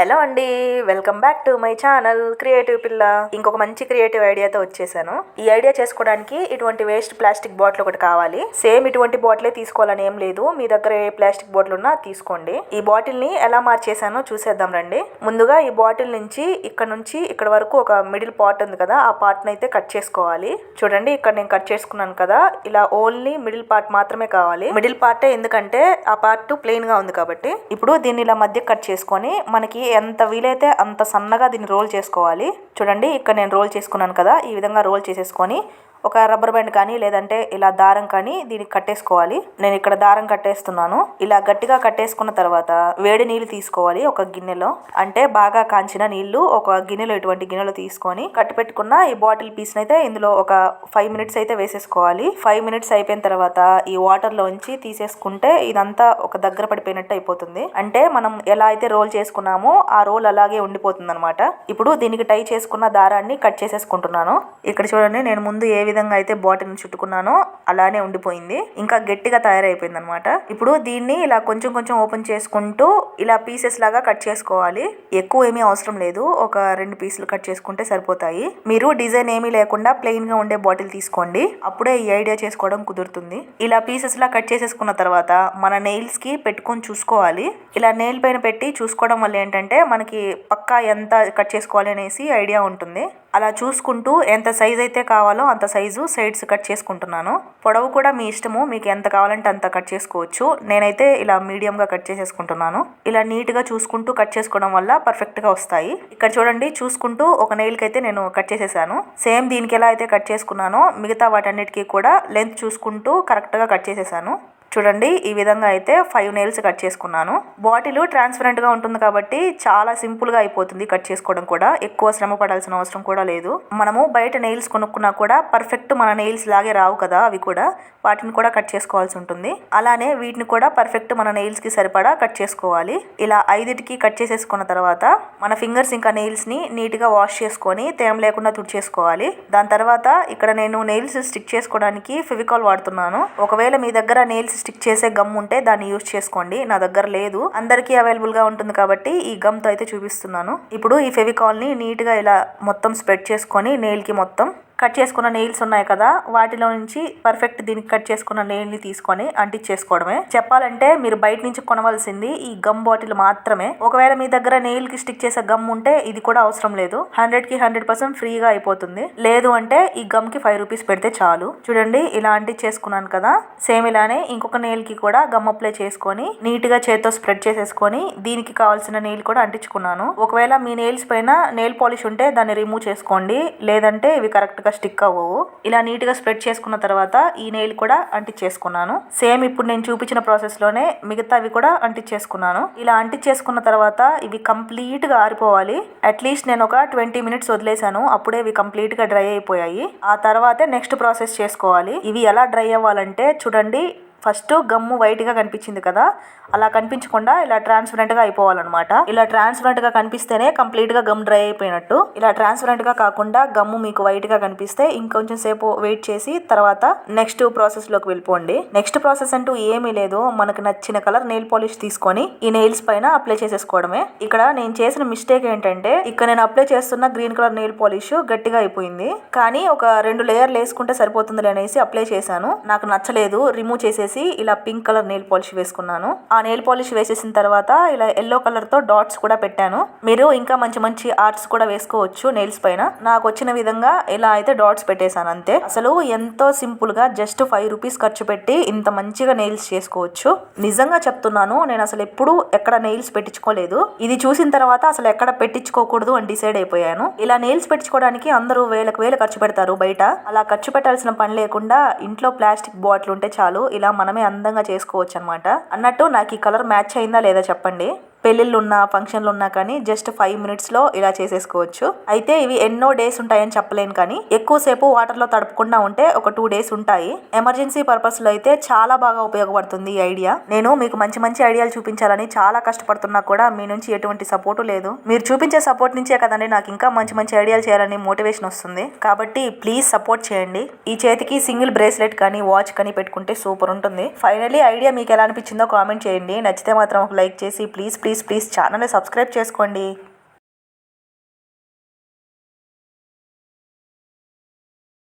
Hello అండి welcome back to my channel creative పిల్ల. ఇంకొక మంచి క్రియేటివ్ ఐడియాతో వచ్చేసాను. ఈ ఐడియా చేసుకోవడానికి ఇటువంటి వేస్ట్ ప్లాస్టిక్ బాటిల్ ఒకటి కావాలి. సేమ్ ఇటువంటి బాటిలే తీసుకోవాలని ఏం లేదు. మీ దగ్గర ఏ ప్లాస్టిక్ బాటిల్ ఉన్నా తీసుకోండి. ఈ బాటిల్ని ఎలా మార్చేసానో చూసేద్దాం రండి. ముందుగా ఈ బాటిల్ నుంచి ఇక్కడ నుంచి ఇక్కడ వరకు ఒక మిడిల్ పార్ట్ ఉంది కదా ఆ పార్ట్ అయితే కట్ చేసుకోవాలి. చూడండి ఇక్కడ నేను కట్ చేసుకున్నాను కదా. ఇలా ఓన్లీ మిడిల్ పార్ట్ మాత్రమే కావాలి. మిడిల్ పార్టే ఎందుకంటే ఆ పార్ట్ ప్లెయిన్గా ఉంది కాబట్టి. ఇప్పుడు దీన్ని ఇలా మధ్య కట్ చేసుకొని మనకి ఎంత వీలైతే అంత సన్నగా దీన్ని రోల్ చేసుకోవాలి. చూడండి ఇక్కడ నేను రోల్ చేసుకున్నాను కదా ఈ విధంగా రోల్ చేసేసుకొని ఒక రబ్బర్ బ్యాండ్ కానీ లేదంటే ఇలా దారం కానీ దీనికి కట్టేసుకోవాలి. నేను ఇక్కడ దారం కట్టేస్తున్నాను. ఇలా గట్టిగా కట్టేసుకున్న తర్వాత వేడి నీళ్ళు తీసుకోవాలి ఒక గిన్నెలో. అంటే బాగా కాంచిన నీళ్ళు ఒక గిన్నెలో ఇటువంటి గిన్నెలో తీసుకొని కట్టి పెట్టుకున్న ఈ బాటిల్ పీస్ అయితే ఇందులో ఒక ఫైవ్ మినిట్స్ అయితే వేసేసుకోవాలి. ఫైవ్ మినిట్స్ అయిపోయిన తర్వాత ఈ వాటర్ లోంచి తీసేసుకుంటే ఇదంతా ఒక దగ్గర పడిపోయినట్టు అయిపోతుంది. అంటే మనం ఎలా అయితే రోల్ చేసుకున్నామో ఆ రోల్ అలాగే ఉండిపోతుంది అనమాట ఇప్పుడు దీనికి టై చేసుకున్న దారాన్ని కట్ చేసేసుకుంటున్నాను. ఇక్కడ చూడండి నేను ముందు ఏ విధంగా అయితే బాటిల్ని చుట్టుకున్నానో అలానే ఉండిపోయింది. ఇంకా గట్టిగా తయారైపోయింది అనమాట ఇప్పుడు దీన్ని ఇలా కొంచెం కొంచెం ఓపెన్ చేసుకుంటూ ఇలా పీసెస్ లాగా కట్ చేసుకోవాలి. ఎక్కువ ఏమీ అవసరం లేదు. ఒక రెండు పీసులు కట్ చేసుకుంటే సరిపోతాయి. మీరు డిజైన్ ఏమీ లేకుండా ప్లెయిన్గా ఉండే బాటిల్ తీసుకోండి. అప్పుడే ఈ ఐడియా చేసుకోవడం కుదురుతుంది. ఇలా పీసెస్ లా కట్ చేసేసుకున్న తర్వాత మన నెయిల్స్కి పెట్టుకొని చూసుకోవాలి. ఇలా నెయిల్ పైన పెట్టి చూసుకోవడం వల్ల ఏంటంటే మనకి పక్కా ఎంత కట్ చేసుకోవాలి అనేసి ఐడియా ఉంటుంది. అలా చూసుకుంటూ ఎంత సైజ్ అయితే కావాలో అంత సైజు సైడ్స్ కట్ చేసుకుంటున్నాను. పొడవు కూడా మీ ఇష్టము మీకు ఎంత కావాలంటే అంత కట్ చేసుకోవచ్చు. నేనైతే ఇలా మీడియంగా కట్ చేసేసుకుంటున్నాను. ఇలా నీట్గా చూసుకుంటూ కట్ చేసుకోవడం వల్ల పర్ఫెక్ట్గా వస్తాయి. ఇక్కడ చూడండి చూసుకుంటూ ఒక నెయిల్కి అయితే నేను కట్ చేసేసాను. సేమ్ దీనికి ఎలా అయితే కట్ చేసుకున్నానో మిగతా వాటన్నిటికీ కూడా లెంత్ చూసుకుంటూ కరెక్ట్గా కట్ చేసేసాను. చూడండి ఈ విధంగా అయితే ఫైవ్ నెయిల్స్ కట్ చేసుకున్నాను. బాటిల్ ట్రాన్స్పరెంట్గా ఉంటుంది కాబట్టి చాలా సింపుల్గా అయిపోతుంది కట్ చేసుకోవడం కూడా. ఎక్కువ శ్రమ పడాల్సిన అవసరం కూడా లేదు. మనము బయట నెయిల్స్ కొనుక్కున్నా కూడా పర్ఫెక్ట్ మన నెయిల్స్ లాగే రావు కదా అవి కూడా. వాటిని కూడా కట్ చేసుకోవాల్సి ఉంటుంది. అలానే వీటిని కూడా పర్ఫెక్ట్ మన నెయిల్స్కి సరిపడా కట్ చేసుకోవాలి. ఇలా ఐదిటికి కట్ చేసేసుకున్న తర్వాత మన ఫింగర్స్ ఇంకా నెయిల్స్ని నీట్గా వాష్ చేసుకొని తేమ లేకుండా తుడిచేసుకోవాలి. దాని తర్వాత ఇక్కడ నేను నెయిల్స్ స్టిక్ చేసుకోవడానికి ఫెవికాల్ వాడుతున్నాను. ఒకవేళ మీ దగ్గర నెయిల్స్ స్టిక్ చేసే గమ్ ఉంటే దాన్ని యూజ్ చేసుకోండి. నా దగ్గర లేదు. అందరికీ అవైలబుల్గా ఉంటుంది కాబట్టి ఈ గమ్తో అయితే చూపిస్తున్నాను. ఇప్పుడు ఈ ఫెవికాల్ని నీట్గా ఇలా మొత్తం స్ప్రెడ్ చేసుకొని నెయిల్కి మొత్తం కట్ చేసుకున్న నెయిల్స్ ఉన్నాయి కదా వాటిలో నుంచి పర్ఫెక్ట్ దీనికి కట్ చేసుకున్న నెయిల్ని తీసుకొని అంటించేసుకోవడమే. చెప్పాలంటే మీరు బయట నుంచి కొనవలసింది ఈ గమ్ బాటిల్ మాత్రమే. ఒకవేళ మీ దగ్గర నెయిల్కి స్టిక్ చేసే గమ్ ఉంటే ఇది కూడా అవసరం లేదు. హండ్రెడ్కి హండ్రెడ్ పర్సెంట్ ఫ్రీగా అయిపోతుంది. లేదు అంటే ఈ గమ్కి ఫైవ్ రూపీస్ పెడితే చాలు. చూడండి ఇలా అంటించేసుకున్నాను కదా. సేమ్ ఇలానే ఇంకొక నెయిల్కి కూడా గమ్ అప్లై చేసుకొని నీట్గా చేత్తో స్ప్రెడ్ చేసేసుకొని దీనికి కావాల్సిన నెయిల్ కూడా అంటించుకున్నాను. ఒకవేళ మీ నెయిల్స్ పైన నెయిల్ పాలిష్ ఉంటే దాన్ని రిమూవ్ చేసుకోండి. లేదంటే ఇవి కరెక్ట్గా స్టిక్ అవ్వవు. ఇలా నీట్గా స్ప్రెడ్ చేసుకున్న తర్వాత ఈ నెయిల్ కూడా అంటించేసుకున్నాను సేమ్ ఇప్పుడు నేను చూపించిన ప్రాసెస్లోనే మిగతావి కూడా అంటించేసుకున్నాను ఇలా అంటించేసుకున్న తర్వాత ఇవి కంప్లీట్గా ఆరిపోవాలి. అట్లీస్ట్ నేను ఒక ట్వంటీ మినిట్స్ వదిలేసాను అప్పుడే ఇవి కంప్లీట్గా డ్రై అయిపోయాయి. ఆ తర్వాతే నెక్స్ట్ ప్రాసెస్ చేసుకోవాలి. ఇవి ఎలా డ్రై అవ్వాలంటే చూడండి ఫస్ట్ గమ్ము వైట్గా కనిపించింది కదా అలా కనిపించకుండా ఇలా ట్రాన్స్పరెంట్గా అయిపోవాలన్నమాట. ఇలా ట్రాన్స్పరెంట్గా కనిపిస్తేనే కంప్లీట్గా గమ్ డ్రై అయిపోయినట్టు. ఇలా ట్రాన్స్పరెంట్గా కాకుండా గమ్ము మీకు వైట్గా కనిపిస్తే ఇంకొంచెం సేపు వెయిట్ చేసి తర్వాత నెక్స్ట్ ప్రాసెస్లోకి వెళ్ళిపోండి. నెక్స్ట్ ప్రాసెస్ అంటూ ఏమీ లేదు. మనకు నచ్చిన కలర్ నెయిల్ పాలిష్ తీసుకొని ఈ నెయిల్స్ పైన అప్లై చేసేసుకోవడమే. ఇక్కడ నేను చేసిన మిస్టేక్ ఏంటంటే ఇక్కడ నేను అప్లై చేస్తున్న గ్రీన్ కలర్ నెయిల్ పాలిష్ గట్టిగా అయిపోయింది. కానీ ఒక రెండు లేయర్లు వేసుకుంటే సరిపోతుంది అనేసి అప్లై చేశాను. నాకు నచ్చలేదు రిమూవ్ చేసేసి ఇలా పింక్ కలర్ నెయిల్ పాలిష్ వేసుకున్నాను. ఆ నెయిల్ పాలిష్ వేసేసిన తర్వాత ఇలా ఎల్లో కలర్తో డాట్స్ కూడా పెట్టాను. మీరు ఇంకా మంచి మంచి ఆర్ట్స్ కూడా వేసుకోవచ్చు నెయిల్స్ పైన. నాకు వచ్చిన విధంగా ఇలా అయితే డాట్స్ పెట్టేశాను అంతే. అసలు ఎంతో సింపుల్గా జస్ట్ ఫైవ్ రూపీస్ ఖర్చు పెట్టి ఇంత మంచిగా నెయిల్స్ చేసుకోవచ్చు. నిజంగా చెప్తున్నాను నేను అసలు ఎప్పుడు ఎక్కడ నెయిల్స్ పెట్టించుకోలేదు. ఇది చూసిన తర్వాత అసలు ఎక్కడ పెట్టించుకోకూడదు అని డిసైడ్ అయిపోయాను. ఇలా నెయిల్స్ పెట్టించుకోవడానికి అందరూ వేలకు వేలు ఖర్చు పెడతారు బయట. అలా ఖర్చు పెట్టాల్సిన పని లేకుండా ఇంట్లో ప్లాస్టిక్ బాటిల్ ఉంటే చాలు. ఇలా మనమే అందంగా చేసుకోవచ్చు అనమాట అన్నట్టు నాకు ఈ కలర్ మ్యాచ్ అయిందా లేదా చెప్పండి? పెళ్ళిళ్ళు ఉన్న ఫంక్షన్లు ఉన్నా కానీ జస్ట్ ఫైవ్ మినిట్స్లో ఇలా చేసేసుకోవచ్చు. అయితే ఇవి ఎన్నో డేస్ ఉంటాయని చెప్పలేను కానీ ఎక్కువసేపు వాటర్లో తడపకుండా ఉంటే ఒక టూ డేస్ ఉంటాయి. ఎమర్జెన్సీ పర్పస్లో అయితే చాలా బాగా ఉపయోగపడుతుంది ఈ ఐడియా. నేను మీకు మంచి మంచి ఐడియాలు చూపించాలని చాలా కష్టపడుతున్నా కూడా మీ నుంచి ఎటువంటి సపోర్టు లేదు. మీరు చూపించే సపోర్ట్ నుంచే కదండి నాకు ఇంకా మంచి మంచి ఐడియాలు చేయాలని మోటివేషన్ వస్తుంది. కాబట్టి ప్లీజ్ సపోర్ట్ చేయండి. ఈ చేతికి సింగిల్ బ్రేస్లెట్ కానీ వాచ్ కానీ పెట్టుకుంటే సూపర్ ఉంటుంది. ఫైనలీ ఐడియా మీకు ఎలా అనిపించిందో కామెంట్ చేయండి. నచ్చితే మాత్రం ఒక లైక్ చేసి ప్లీజ్ ప్లీజ్ ప్లీజ్ ప్లీజ్ ఛానల్ని సబ్స్క్రైబ్ చేసుకోండి.